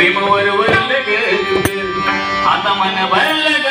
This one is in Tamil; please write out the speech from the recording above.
प्रेम वर वरलं ग आता मन भरलं ग